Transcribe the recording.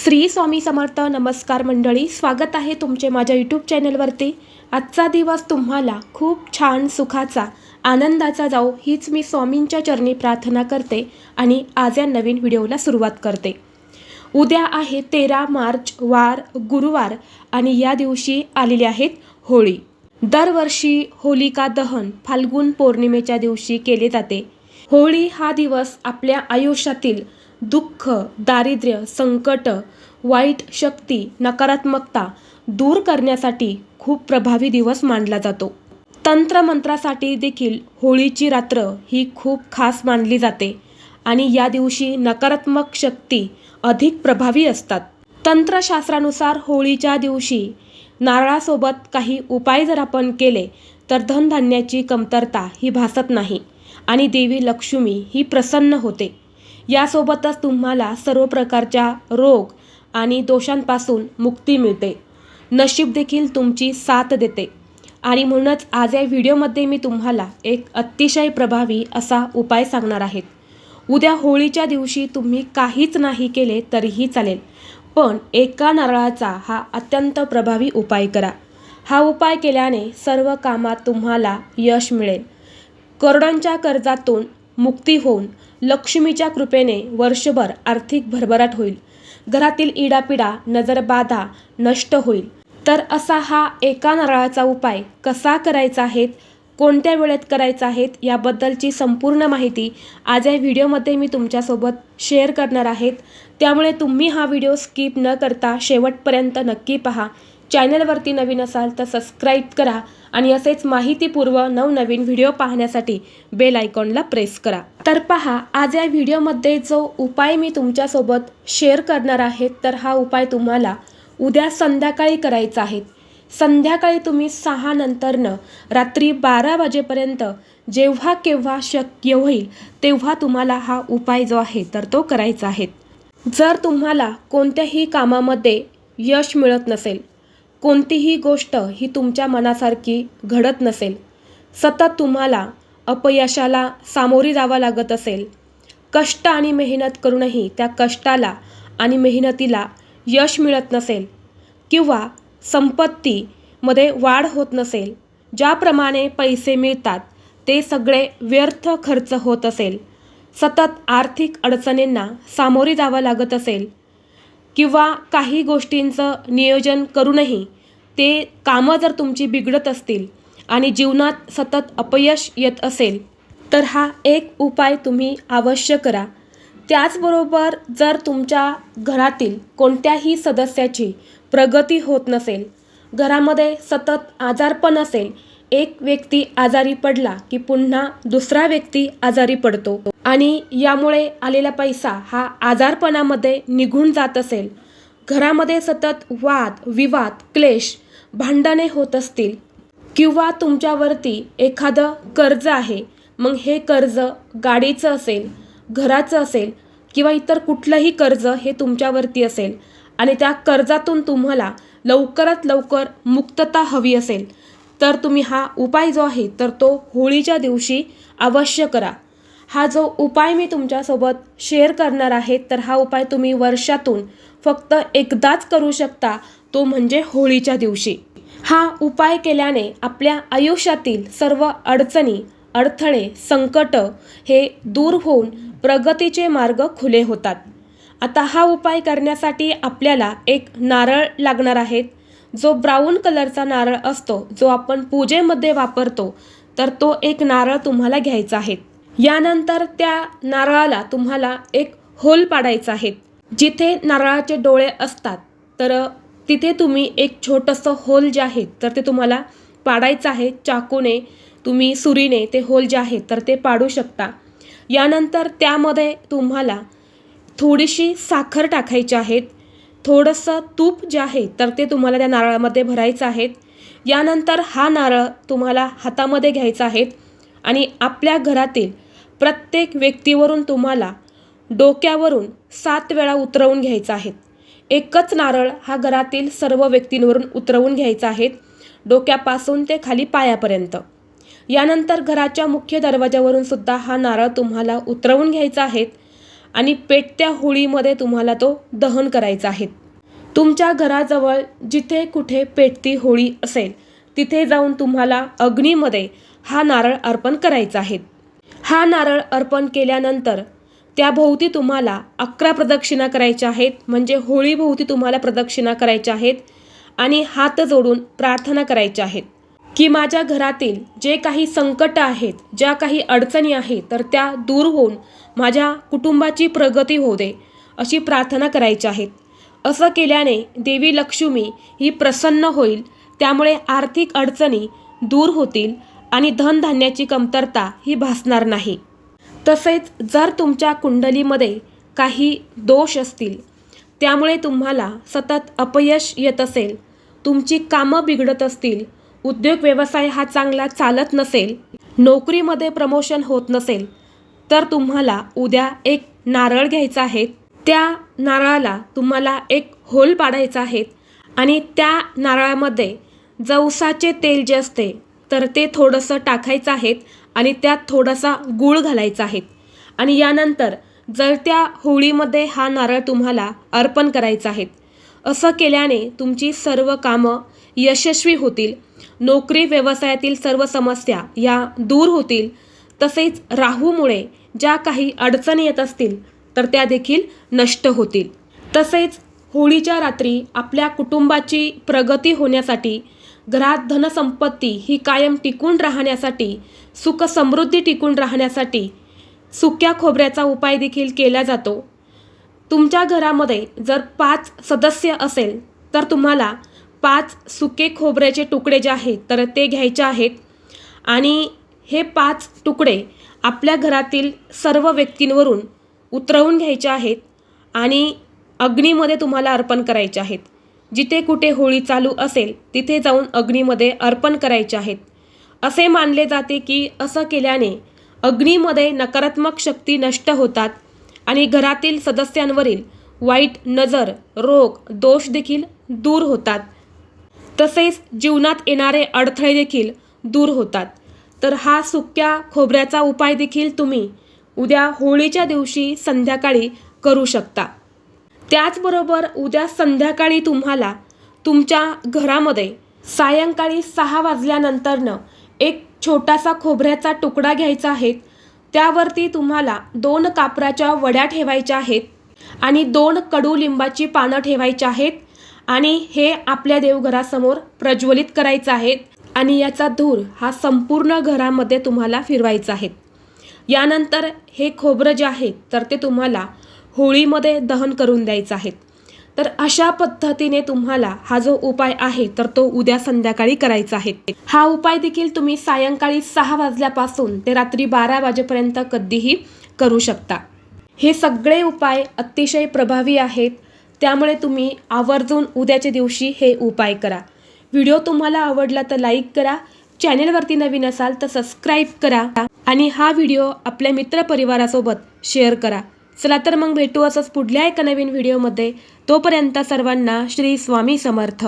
श्री स्वामी समर्थ नमस्कार मंडळी स्वागत आहे तुमचे माझ्या यूट्यूब चॅनलवरती आजचा दिवस तुम्हाला खूप छान सुखाचा आनंदाचा जाऊ हीच मी स्वामींच्या चरणी प्रार्थना करते आणि आज या नवीन व्हिडिओला सुरुवात करते. उद्या आहे तेरा मार्च वार गुरुवार आणि या दिवशी आलेली आहेत होळी. दरवर्षी होलिका दहन फाल्गुन पौर्णिमेच्या दिवशी केले जाते. होळी हा दिवस आपल्या आयुष्यातील दुःख दारिद्र्य संकट वाईट शक्ती नकारात्मकता दूर करण्यासाठी खूप प्रभावी दिवस मानला जातो. तंत्रमंत्रासाठी देखील होळीची रात्र ही खूप खास मानली जाते आणि या दिवशी नकारात्मक शक्ती अधिक प्रभावी असतात. तंत्रशास्त्रानुसार होळीच्या दिवशी नारळासोबत काही उपाय जर आपण केले तर धनधान्याची कमतरता ही भासत नाही आणि देवी लक्ष्मी ही प्रसन्न होते. यासोबतच तुम्हाला सर्व प्रकारच्या रोग आणि दोषांपासून मुक्ती मिळते. नशीब देखील तुमची साथ देते. आणि म्हणूनच आज या व्हिडिओमध्ये मी तुम्हाला एक अतिशय प्रभावी असा उपाय सांगणार आहेत उद्या होळीच्या दिवशी तुम्ही काहीच नाही केले तरीही चालेल पण एका नारळाचा हा अत्यंत प्रभावी उपाय करा. हा उपाय केल्याने सर्व कामात तुम्हाला यश मिळेल. करोडांच्या कर्जातून मुक्ती होऊन लक्ष्मीच्या कृपेने वर्षभर आर्थिक भरभराट होईल. घरातील इडापिडा नजरबाधा नष्ट होईल. तर असा हा एका नारळाचा उपाय कसा करायचा आहेत कोणत्या वेळेत करायचा आहेत याबद्दलची संपूर्ण माहिती आज या व्हिडिओमध्ये मी तुमच्यासोबत शेअर करणार आहेत. त्यामुळे तुम्ही हा व्हिडिओ स्किप न करता शेवटपर्यंत नक्की पहा. चॅनलवरती नवीन असाल तर सबस्क्राईब करा आणि असेच माहितीपूर्व नवनवीन व्हिडिओ पाहण्यासाठी बेल आयकॉनला प्रेस करा. तर पहा आज या व्हिडिओमध्ये जो उपाय मी तुमच्यासोबत शेअर करणार आहे तर हा उपाय तुम्हाला उद्या संध्याकाळी करायचा आहे. संध्याकाळी तुम्ही सहा नंतरनं रात्री बारा वाजेपर्यंत जेव्हा केव्हा शक्य होईल तेव्हा तुम्हाला हा उपाय जो आहे तर तो करायचा आहे. जर तुम्हाला कोणत्याही कामामध्ये यश मिळत नसेल कोणतीही गोष्ट ही तुमच्या मनासारखी घडत नसेल. सतत तुम्हाला अपयशाला सामोरी जावं लागत असेल. कष्ट आणि मेहनत करूनही त्या कष्टाला आणि मेहनतीला यश मिळत नसेल. किंवा संपत्तीमध्ये वाढ होत नसेल. ज्याप्रमाणे पैसे मिळतात ते सगळे व्यर्थ खर्च होत असेल. सतत आर्थिक अडचणींना सामोरे जावं लागत असेल. किंवा काही गोष्टींचं नियोजन करूनही ते कामं जर तुमची बिघडत असतील आणि जीवनात सतत अपयश येत असेल तर हा एक उपाय तुम्ही अवश्य करा. त्याचबरोबर जर तुमच्या घरातील कोणत्याही सदस्याची प्रगती होत नसेल घरामध्ये सतत आजारपण असेल एक व्यक्ती आजारी पडला की पुन्हा दुसरा व्यक्ती आजारी पडतो. आणि यामुळे आलेला पैसा हा आजारपणामध्ये निघून जात असेल. घरामध्ये सतत वाद विवाद क्लेश भांडणे होत असतील. किंवा तुमच्यावरती एखादं कर्ज आहे मग हे कर्ज गाडीचं असेल घराचं असेल किंवा इतर कुठलंही कर्ज हे तुमच्यावरती असेल. आणि त्या कर्जातून तुम्हाला लवकरात लवकर मुक्तता हवी असेल. तर तुम्ही हा उपाय जो आहे तर तो होळीच्या दिवशी अवश्य करा. हा जो उपाय मी तुमच्यासोबत शेअर करणार आहे तर हा उपाय तुम्ही वर्षातून फक्त एकदाच करू शकता तो म्हणजे होळीच्या दिवशी. हा उपाय केल्याने आपल्या आयुष्यातील सर्व अडचणी अडथळे संकट हे दूर होऊन प्रगतीचे मार्ग खुले होतात. आता हा उपाय करण्यासाठी आपल्याला एक नारळ लागणार आहेत. जो ब्राऊन कलरचा नारळ असतो जो आपण पूजेमध्ये वापरतो तर तो एक नारळ तुम्हाला घ्यायचा आहे. यानंतर त्या नारळाला तुम्हाला एक होल पाडायचा आहे. जिथे नारळाचे डोळे असतात तर तिथे तुम्ही एक छोटंसं होल जे आहे तर ते तुम्हाला पाडायचं आहे. चाकूने तुम्ही सुरीने ते होल जे आहे तर ते पाडू शकता. यानंतर त्यामध्ये तुम्हाला थोडीशी साखर टाकायची आहेत थोडंसं तूप जे आहे तर ते तुम्हाला त्या नारळामध्ये भरायचं आहे यानंतर हा नारळ तुम्हाला हातामध्ये घ्यायचा आहे आणि आपल्या घरातील प्रत्येक व्यक्तीवरून तुम्हाला डोक्यावरून सात वेळा उतरवून घ्यायचा आहे. एकच नारळ हा घरातील सर्व व्यक्तींवरून उतरवून घ्यायचा आहे डोक्यापासून ते खाली पायापर्यंत. यानंतर घराच्या मुख्य दरवाजावरून सुद्धा हा नारळ तुम्हाला उतरवून घ्यायचा आहे. आणि पेटत्या होळीमध्ये तुम्हाला तो दहन करायचा आहे. तुमच्या घराजवळ जिथे कुठे पेटती होळी असेल तिथे जाऊन तुम्हाला अग्नीमध्ये हा नारळ अर्पण करायचा आहे. हा नारळ अर्पण केल्यानंतर त्याभोवती तुम्हाला अकरा प्रदक्षिणा करायच्या आहेत म्हणजे होळीभोवती तुम्हाला प्रदक्षिणा करायच्या आहेत आणि हात जोडून प्रार्थना करायच्या आहेत. की माझ्या घरातील जे काही संकट आहेत ज्या काही अडचणी आहेत तर त्या दूर होऊन माझ्या कुटुंबाची प्रगती होऊ दे अशी प्रार्थना करायची आहेत. असं केल्याने देवी लक्ष्मी ही प्रसन्न होईल त्यामुळे आर्थिक अडचणी दूर होतील आणि धनधान्याची कमतरता ही भासणार नाही. तसेच जर तुमच्या कुंडलीमध्ये काही दोष असतील त्यामुळे तुम्हाला सतत अपयश येत असेल तुमची कामं बिघडत असतील उद्योग व्यवसाय हा चांगला चालत नसेल नोकरीमध्ये प्रमोशन होत नसेल तर तुम्हाला उद्या एक नारळ घ्यायचा आहे. त्या नारळाला तुम्हाला एक होल पाडायचा आहे आणि त्या नारळामध्ये जवसाचे तेल जे असते तर ते थोडंसं टाकायचं आहे आणि त्यात थोडासा गूळ घालायचा आहे. आणि यानंतर जळत्या होळीमध्ये हा नारळ तुम्हाला अर्पण करायचा आहे असं केल्याने तुमची सर्व कामं यशस्वी होतील. नोकरी व्यवसायातील सर्व समस्या या दूर होतील. तसेच राहूमुळे ज्या काही अडचणी येत असतील तर त्या देखील नष्ट होतील. तसेच होळीच्या रात्री आपल्या कुटुंबाची प्रगती होण्यासाठी घरात धनसंपत्ती ही कायम टिकून राहण्यासाठी सुख समृद्धी टिकून राहण्यासाठी सुक्या खोबऱ्याचा उपाय देखील केला जातो. तुमच्या घरामध्ये जर पाच सदस्य असेल तर तुम्हाला पाच सुके खोबऱ्याचे तुकडे जे आहेत तर ते घ्यायचे आहेत. आणि हे पाच तुकडे आपल्या घरातील सर्व व्यक्तींवरून उतरवून घ्यायचे आहेत आणि अग्नीमध्ये तुम्हाला अर्पण करायचे आहेत. जिथे कुठे होळी चालू असेल तिथे जाऊन अग्नीमध्ये अर्पण करायचे आहेत. असे मानले जाते की असं केल्याने अग्नीमध्ये नकारात्मक शक्ती नष्ट होतात आणि घरातील सदस्यांवरील वाईट नजर रोग दोष देखील दूर होतात. तसेच जीवनात येणारे अडथळे देखील दूर होतात. तर हा सुक्या खोबऱ्याचा उपाय देखील तुम्ही उद्या होळीच्या दिवशी संध्याकाळी करू शकता. त्याचबरोबर उद्या संध्याकाळी तुम्हाला तुमच्या घरामध्ये सायंकाळी सहा वाजल्यानंतरनं एक छोटासा खोबऱ्याचा तुकडा घ्यायचा आहे. त्यावरती तुम्हाला दोन कापराच्या वड्या ठेवायच्या आहेत आणि दोन कडुलिंबाची पानं ठेवायची आहेत. आणि हे आपल्या देवघरासमोर प्रज्वलित करायचं आहे आणि याचा धूर हा संपूर्ण घरामध्ये तुम्हाला फिरवायचा आहे. यानंतर हे खोबरं जे आहे तर ते तुम्हाला होळीमध्ये दहन करून द्यायचं आहे. तर अशा पद्धतीने तुम्हाला हा जो उपाय आहे तर तो उद्या संध्याकाळी करायचा आहे. हा उपाय देखील तुम्ही सायंकाळी सहा वाजल्यापासून ते रात्री बारा वाजेपर्यंत कधीही करू शकता. हे सगळे उपाय अतिशय प्रभावी आहेत. त्यामुळे तुम्ही आवर्जून उद्याच्या दिवशी हे उपाय करा. व्हिडिओ तुम्हाला आवडला तर लाईक करा चॅनेलवरती नवीन असाल तर सबस्क्राईब करा आणि हा व्हिडिओ आपल्या मित्रपरिवारासोबत शेअर करा. चला तर मग भेटू असंच पुढल्या एका नवीन व्हिडिओमध्ये. तोपर्यंत सर्वांना श्री स्वामी समर्थ.